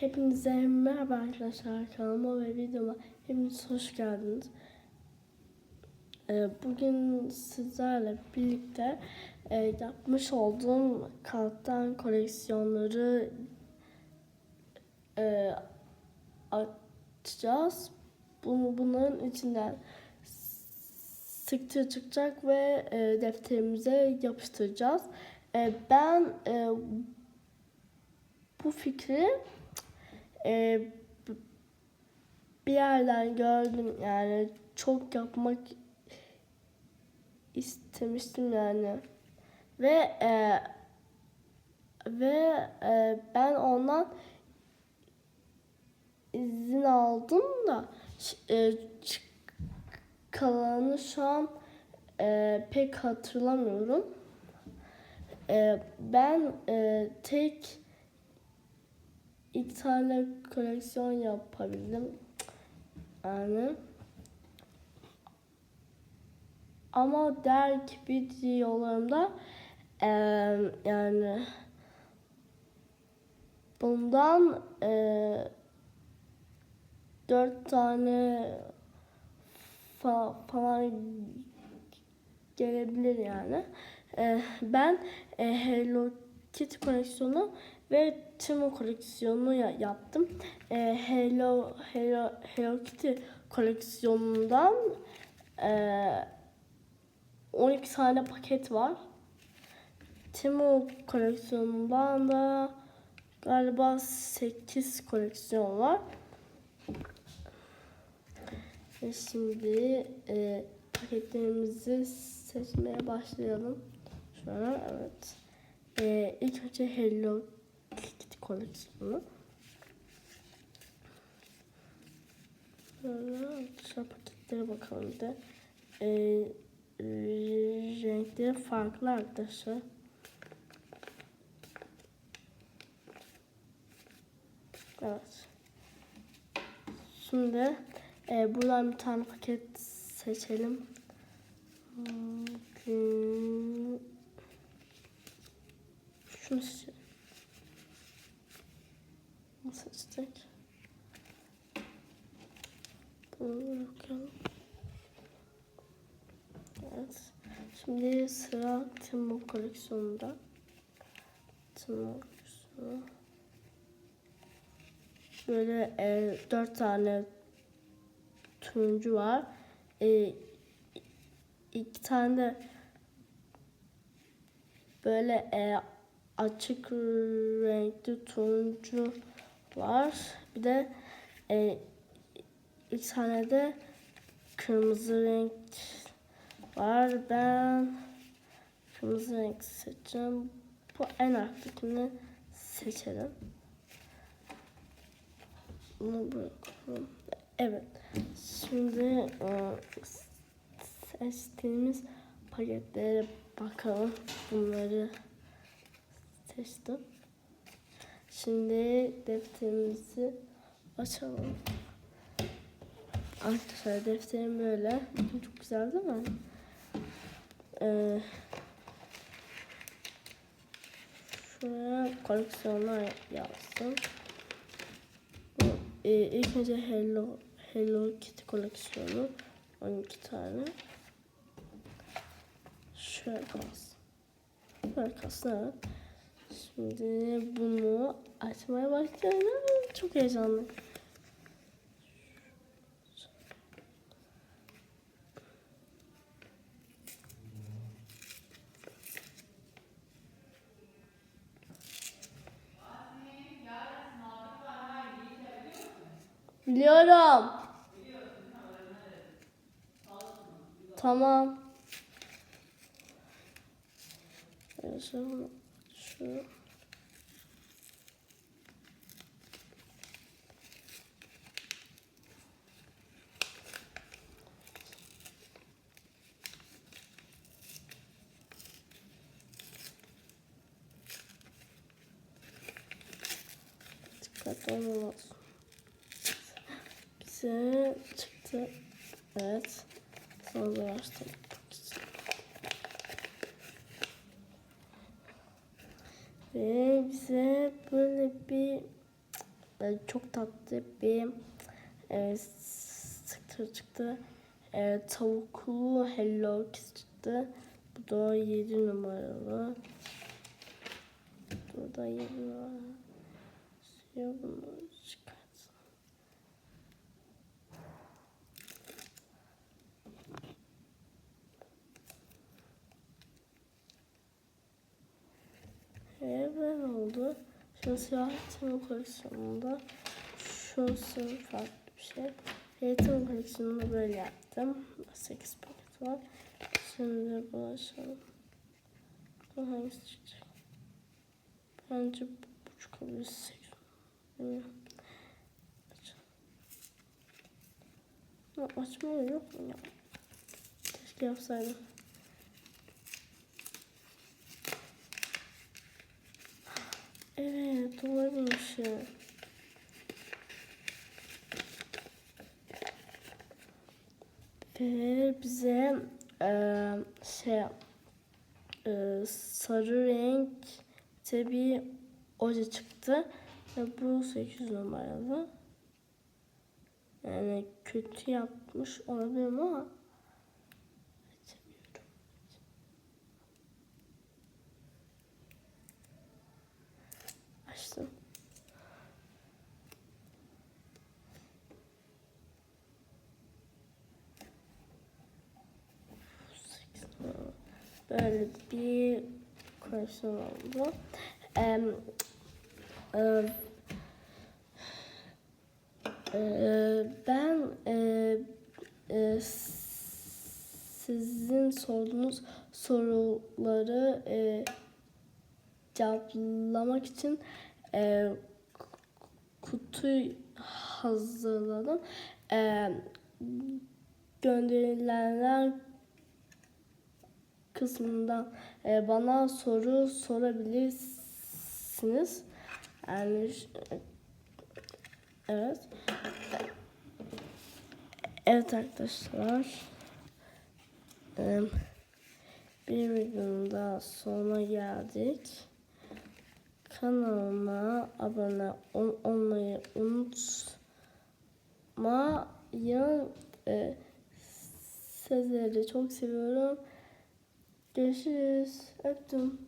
Hepinize merhaba arkadaşlar kanalıma ve videoma hepiniz hoş geldiniz. Ee, Bugün sizlerle birlikte e, yapmış olduğum karttan koleksiyonları e, açacağız. Bunu, bunların içinden sıkça çıkacak ve e, defterimize yapıştıracağız. Ben bu fikri e, bir yerden gördüm yani çok yapmak istemiştim yani ve e, ve e, ben ondan izin aldım da e, kalanını şu an e, pek hatırlamıyorum. E, ben e, tek iki tane koleksiyon yapabildim. Yani. Ama dergi videolarımda eee yani bundan eee dört tane fa- falan gelebilir yani. Eee, ben eee, Hello Kitty koleksiyonu ve Timo koleksiyonu ya- yaptım. Eee, Hello Hello Hello Kitty koleksiyonundan eee 12 tane paket var. Timo koleksiyonundan da galiba 8 koleksiyon var. Ve şimdi e, paketlerimizi seçmeye başlayalım. Şöyle evet. E, ilk önce Hello Böyle şu paketlere bakalım bir de. E, renkleri farklı arkadaşlar. Evet. Şimdi e, buradan bir tane paket seçelim. Hmm, Şunu seçelim. Bunu seçtik. Bunu bırakalım. Evet. Şimdi sıra Timo koleksiyonunda. Timo koleksiyonu. Böyle e, dört tane turuncu var. E, iki tane de böyle e, açık renkli turuncu var. Bir de e, iki tane de kırmızı renk var. Ben kırmızı renk seçeceğim. Bu en arkadakini seçelim. Bunu bırakalım. Evet. Şimdi e, seçtiğimiz paketlere bakalım. Bunları seçtim. Şimdi defterimizi açalım. Arkadaşlar defterim böyle. Çok güzel değil mi? Ee, şuraya koleksiyonlar yazdım. Bu, e, ilk önce Hello Hello Kitty koleksiyonu 12 tane. Şöyle kalsın. Böyle kalsın evet. Şimdi bunu açmaya başlıyorum. Çok heyecanlı. Biliyorum. Tamam. Şu. Dikkatli olmalısın. Bize çıktı. Evet. Sonra. Ve bize böyle bir e, çok tatlı bir e, sticker çıktı. E, tavuklu Hello Kitty çıktı. Bu da 7 numaralı. Bu da 7 numaralı. Suya bunu çıkartsın. Ve böyle oldu. Şimdi siyah eğitim koleksiyonunda şu sınıf farklı bir şey. Eğitim koleksiyonunda böyle yaptım. 8 paket var. Şimdi bulaşalım. Bu hangisi çıkacak? Bence bu, çıkabilir. 8. Bilmiyorum. Açmıyor yok mu ya? Keşke yapsaydım. Evet, doğruymuş ya. Ve bize eee şey eee, sarı renk bir oje çıktı. Ve bu 8 numaralı. Yani kötü yapmış olabilirim ama Böyle bir koleksiyon oldu. E, e, ben e, e, sizin sorduğunuz soruları e, cevaplamak için e, kutu hazırladım. E, gönderilenler kısmından e, bana soru sorabilirsiniz. Yani evet. Evet arkadaşlar. E, bir videonun daha sonuna geldik. Kanalıma abone ol- olmayı unutmayın. E, sizleri çok seviyorum. Görüşürüz. Öptüm.